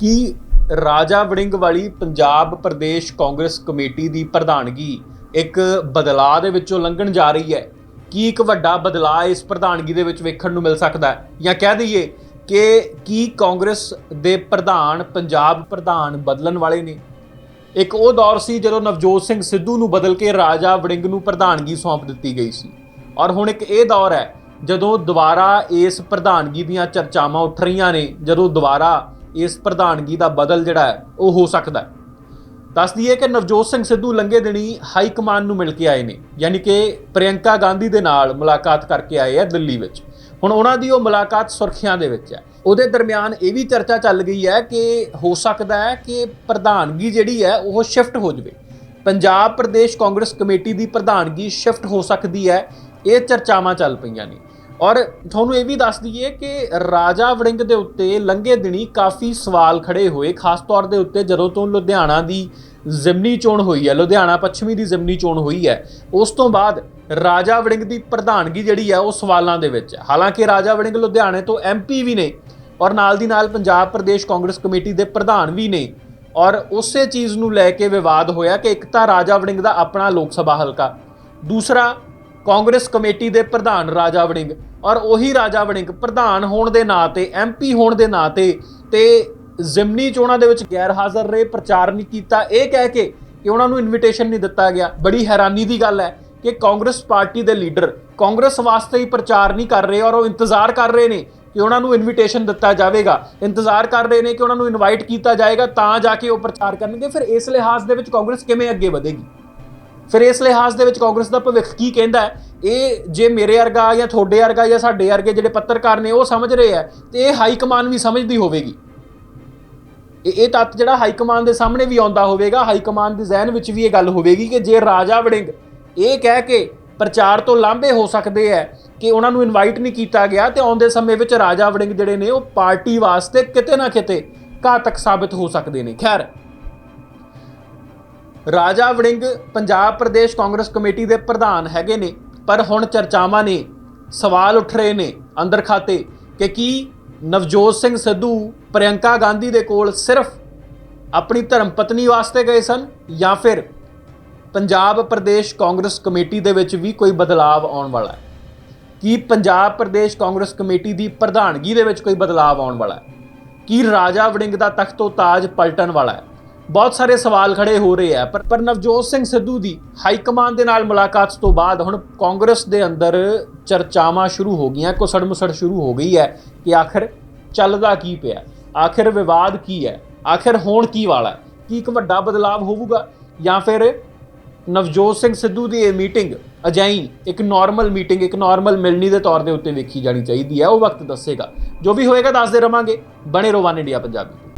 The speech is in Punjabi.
ਕਿ ਰਾਜਾ ਵੜਿੰਗ ਵਾਲੀ ਪੰਜਾਬ ਪ੍ਰਦੇਸ਼ ਕਾਂਗਰਸ ਕਮੇਟੀ ਦੀ ਪ੍ਰਧਾਨਗੀ ਇੱਕ ਬਦਲਾਅ ਦੇ ਵਿੱਚੋਂ ਲੰਘਣ ਜਾ ਰਹੀ ਹੈ? ਕੀ ਇੱਕ ਵੱਡਾ ਬਦਲਾਅ ਇਸ ਪ੍ਰਧਾਨਗੀ ਦੇ ਵਿੱਚ ਵੇਖਣ ਨੂੰ ਮਿਲ ਸਕਦਾ ਹੈ? ਜਾਂ ਕਹਿ ਦਈਏ ਕਿ ਕੀ ਕਾਂਗਰਸ ਦੇ ਪ੍ਰਧਾਨ ਪੰਜਾਬ ਪ੍ਰਧਾਨ ਬਦਲਣ ਵਾਲੇ ਨੇ? ਇੱਕ ਉਹ ਦੌਰ ਸੀ ਜਦੋਂ ਨਵਜੋਤ ਸਿੰਘ ਸਿੱਧੂ ਨੂੰ ਬਦਲ ਕੇ ਰਾਜਾ ਵੜਿੰਗ ਨੂੰ ਪ੍ਰਧਾਨਗੀ ਸੌਂਪ ਦਿੱਤੀ ਗਈ ਸੀ। ਔਰ ਹੁਣ ਇੱਕ ਇਹ ਦੌਰ ਹੈ ਜਦੋਂ ਦੁਬਾਰਾ ਇਸ ਪ੍ਰਧਾਨਗੀ ਦੀਆਂ ਚਰਚਾਵਾਂ ਉੱਠ ਰਹੀਆਂ ਨੇ, ਜਦੋਂ ਦੁਬਾਰਾ ਇਸ ਪ੍ਰਧਾਨਗੀ ਦਾ ਬਦਲ ਜਿਹੜਾ ਹੈ, ਉਹ ਹੋ ਸਕਦਾ ਹੈ। ਦੱਸ ਦਈਏ ਕਿ ਨਵਜੋਤ ਸਿੰਘ ਸਿੱਧੂ ਲੰਗੇ ਦਿਨੀ ਹਾਈ ਕਮਾਨ ਨੂੰ ਮਿਲ ਕੇ ਆਏ ਨੇ, ਯਾਨੀ ਕਿ ਪ੍ਰਿਯੰਕਾ ਗਾਂਧੀ ਦੇ ਨਾਲ ਮੁਲਾਕਾਤ ਕਰਕੇ ਆਏ ਆ ਦਿੱਲੀ ਵਿੱਚ। ਹੁਣ ਉਹਨਾਂ ਦੀ ਉਹ ਮੁਲਾਕਾਤ ਸੁਰਖੀਆਂ ਦੇ ਵਿੱਚ ਹੈ। ਉਹਦੇ ਦਰਮਿਆਨ ਇਹ ਵੀ ਚਰਚਾ ਚੱਲ ਗਈ ਹੈ ਕਿ ਹੋ ਸਕਦਾ ਹੈ ਕਿ ਪ੍ਰਧਾਨਗੀ ਜਿਹੜੀ ਹੈ, ਉਹ ਸ਼ਿਫਟ ਹੋ ਜਾਵੇ। ਪੰਜਾਬ ਪ੍ਰਦੇਸ਼ ਕਾਂਗਰਸ ਕਮੇਟੀ ਦੀ ਪ੍ਰਧਾਨਗੀ ਸ਼ਿਫਟ ਹੋ ਸਕਦੀ ਹੈ, ਇਹ ਚਰਚਾਵਾਂ ਚੱਲ ਪਈਆਂ ਨੇ। ਔਰ ਤੁਹਾਨੂੰ ਇਹ ਵੀ ਦੱਸ ਦਈਏ ਕਿ ਰਾਜਾ ਵੜਿੰਗ ਦੇ ਉੱਤੇ ਲੰਘੇ ਦਿਨੀ ਕਾਫੀ ਸਵਾਲ ਖੜੇ ਹੋਏ, ਖਾਸ ਤੌਰ ਦੇ ਉੱਤੇ ਜਦੋਂ ਤੋਂ ਲੁਧਿਆਣਾ ਦੀ ਜ਼ਿਮਨੀ ਚੋਣ ਹੋਈ ਹੈ, ਲੁਧਿਆਣਾ ਪੱਛਮੀ ਦੀ ਜ਼ਿਮਨੀ ਚੋਣ ਹੋਈ ਹੈ, ਉਸ ਤੋਂ ਬਾਅਦ ਰਾਜਾ ਵੜਿੰਗ ਦੀ ਪ੍ਰਧਾਨਗੀ ਜਿਹੜੀ ਹੈ ਉਹ ਸਵਾਲਾਂ ਦੇ ਵਿੱਚ ਹੈ। ਹਾਲਾਂਕਿ ਰਾਜਾ ਵੜਿੰਗ ਲੁਧਿਆਣੇ ਤੋਂ ਐਮਪੀ ਵੀ ਨੇ ਔਰ ਨਾਲ ਦੀ ਨਾਲ ਪੰਜਾਬ ਪ੍ਰਦੇਸ਼ ਕਾਂਗਰਸ ਕਮੇਟੀ ਦੇ ਪ੍ਰਧਾਨ ਵੀ ਨੇ ਔਰ ਉਸੇ ਚੀਜ਼ ਨੂੰ ਲੈ ਕੇ ਵਿਵਾਦ ਹੋਇਆ ਕਿ ਇੱਕ ਤਾਂ ਰਾਜਾ ਵੜਿੰਗ ਦਾ ਆਪਣਾ ਲੋਕ ਸਭਾ ਹਲਕਾ, ਦੂਸਰਾ ਕਾਂਗਰਸ ਕਮੇਟੀ ਦੇ ਪ੍ਰਧਾਨ ਰਾਜਾ ਵੜਿੰਗ। ਔਰ ਉਹੀ ਰਾਜਾ ਵੜਿੰਗ ਪ੍ਰਧਾਨ ਹੋਣ ਦੇ ਨਾਂ ਤੇ ਐਮਪੀ ਹੋਣ ਦੇ ਨਾਂ ਤੇ ਤੇ ਜ਼ਿਮਨੀ ਚੋਣਾਂ ਦੇ ਵਿੱਚ ਗੈਰ ਹਾਜ਼ਰ ਰਹੇ, ਪ੍ਰਚਾਰ ਨਹੀਂ ਕੀਤਾ। ਇਹ ਕਹਿ ਕੇ ਕਿ ਉਹਨਾਂ ਨੂੰ ਇਨਵੀਟੇਸ਼ਨ ਨਹੀਂ ਦਿੱਤਾ ਗਿਆ। ਬੜੀ ਹੈਰਾਨੀ ਦੀ ਗੱਲ ਹੈ ਕਿ ਕਾਂਗਰਸ ਪਾਰਟੀ ਦੇ ਲੀਡਰ ਕਾਂਗਰਸ ਵਾਸਤੇ ਹੀ ਪ੍ਰਚਾਰ ਨਹੀਂ ਕਰ ਰਹੇ ਔਰ ਉਹ ਇੰਤਜ਼ਾਰ ਕਰ ਰਹੇ ਨੇ ਕਿ ਉਹਨਾਂ ਨੂੰ ਇਨਵੀਟੇਸ਼ਨ ਦਿੱਤਾ ਜਾਵੇਗਾ। ਇੰਤਜ਼ਾਰ ਕਰ ਰਹੇ ਨੇ ਕਿ ਉਹਨਾਂ ਨੂੰ ਇਨਵਾਈਟ ਕੀਤਾ ਜਾਏਗਾ, ਤਾਂ ਜਾ ਕੇ ਉਹ ਪ੍ਰਚਾਰ ਕਰਨਗੇ। ਫਿਰ ਇਸ ਲਿਹਾਜ਼ ਦੇ ਵਿੱਚ ਕਾਂਗਰਸ ਕਿਵੇਂ ਅੱਗੇ ਵਧੇਗੀ? ਫਿਰ ਇਸ ਲਿਹਾਜ਼ ਦੇ ਵਿੱਚ ਕਾਂਗਰਸ ਦਾ ਭਵਿੱਖ ਕੀ ਕਹਿੰਦਾ ਹੈ? ਇਹ ਜੇ ਮੇਰੇ ਵਰਗਾ ਜਾਂ ਤੁਹਾਡੇ ਵਰਗਾ ਜਾਂ ਸਾਡੇ ਵਰਗੇ ਜਿਹੜੇ ਪੱਤਰਕਾਰ ਨੇ, ਉਹ ਸਮਝ ਰਹੇ ਆ ਤੇ ਇਹ ਹਾਈ ਕਮਾਨ ਵੀ ਸਮਝਦੀ ਹੋਵੇਗੀ। ਇਹ ਇਹ ਤੱਤ ਜਿਹੜਾ ਹਾਈ ਕਮਾਨ ਦੇ ਸਾਹਮਣੇ ਵੀ ਆਉਂਦਾ ਹੋਵੇਗਾ, ਹਾਈ ਕਮਾਨ ਦੇ ਜ਼ਿਹਨ ਵਿੱਚ ਵੀ ਇਹ ਗੱਲ ਹੋਵੇਗੀ ਕਿ ਜੇ ਰਾਜਾ ਵੜਿੰਗ ਇਹ ਕਹਿ ਕੇ ਪ੍ਰਚਾਰ ਤੋਂ ਲਾਂਭੇ ਹੋ ਸਕਦੇ ਆ ਕਿ ਉਹਨਾਂ ਨੂੰ ਇਨਵਾਈਟ ਨਹੀਂ ਕੀਤਾ ਗਿਆ, ਤੇ ਆਉਂਦੇ ਸਮੇਂ ਵਿੱਚ ਰਾਜਾ ਵੜਿੰਗ ਜਿਹੜੇ ਨੇ, ਉਹ ਪਾਰਟੀ ਵਾਸਤੇ ਕਿਤੇ ਨਾ ਕਿਤੇ ਘਾਤਕ ਸਾਬਿਤ ਹੋ ਸਕਦੇ ਨੇ। ਖੈਰ ਰਾਜਾ ਵੜਿੰਗ ਪੰਜਾਬ ਪ੍ਰਦੇਸ਼ ਕਾਂਗਰਸ ਕਮੇਟੀ ਦੇ ਪ੍ਰਧਾਨ ਹੈਗੇ ਨੇ, ਪਰ ਹੁਣ ਚਰਚਾਵਾਂ ਨੇ, ਸਵਾਲ ਉੱਠ ਰਹੇ ਨੇ ਅੰਦਰ ਖਾਤੇ ਕਿ ਕੀ ਨਵਜੋਤ ਸਿੰਘ ਸਿੱਧੂ ਪ੍ਰਿਯੰਕਾ ਗਾਂਧੀ ਦੇ ਕੋਲ ਸਿਰਫ ਆਪਣੀ ਧਰਮ ਪਤਨੀ ਵਾਸਤੇ ਗਏ ਸਨ ਜਾਂ ਫਿਰ ਪੰਜਾਬ ਪ੍ਰਦੇਸ਼ ਕਾਂਗਰਸ ਕਮੇਟੀ ਦੇ ਵਿੱਚ ਵੀ ਕੋਈ ਬਦਲਾਅ ਆਉਣ ਵਾਲਾ ਹੈ? ਕੀ ਪੰਜਾਬ ਪ੍ਰਦੇਸ਼ ਕਾਂਗਰਸ ਕਮੇਟੀ ਦੀ ਪ੍ਰਧਾਨਗੀ ਦੇ ਵਿੱਚ ਕੋਈ ਬਦਲਾਅ ਆਉਣ ਵਾਲਾ ਹੈ? ਕੀ ਰਾਜਾ ਵੜਿੰਗ ਦਾ ਤਖਤੋ ਤਾਜ ਪਲਟਣ ਵਾਲਾ ਹੈ? ਬਹੁਤ ਸਾਰੇ ਸਵਾਲ ਖੜੇ ਹੋ ਰਹੇ ਆ, ਪਰ ਪਰ ਨਵਜੋਤ ਸਿੰਘ ਸਿੱਧੂ ਦੀ ਹਾਈ ਕਮਾਂਡ ਦੇ ਨਾਲ ਮੁਲਾਕਾਤ ਤੋਂ ਬਾਅਦ ਹੁਣ ਕਾਂਗਰਸ ਦੇ ਅੰਦਰ ਚਰਚਾਵਾਂ ਸ਼ੁਰੂ ਹੋ ਗਈਆਂ ਕੋਸੜ ਮੁਸੜ ਸ਼ੁਰੂ ਹੋ ਗਈ ਹੈ ਕਿ ਆਖਰ ਚੱਲਦਾ ਕੀ ਪਿਆ, ਆਖਰ ਵਿਵਾਦ ਕੀ ਹੈ, ਆਖਰ ਹੋਣ ਕੀ ਵਾਲਾ, ਕੀ ਇੱਕ ਵੱਡਾ ਬਦਲਾਅ ਹੋਊਗਾ ਜਾਂ ਫਿਰ ਨਵਜੋਤ ਸਿੰਘ ਸਿੱਧੂ ਦੀ ਇਹ ਮੀਟਿੰਗ ਅਜਾਈ ਇੱਕ ਨਾਰਮਲ ਮੀਟਿੰਗ, ਇੱਕ ਨਾਰਮਲ ਮਿਲਣੀ ਦੇ ਤੌਰ ਦੇ ਉੱਤੇ ਵੇਖੀ ਜਾਣੀ ਚਾਹੀਦੀ ਹੈ, ਉਹ ਵਕਤ ਦੱਸੇਗਾ। ਜੋ ਵੀ ਹੋਏਗਾ ਦੱਸਦੇ ਰਵਾਂਗੇ, ਬਣੇ ਰਹੋ ਵਨ ਇੰਡੀਆ ਪੰਜਾਬੀ।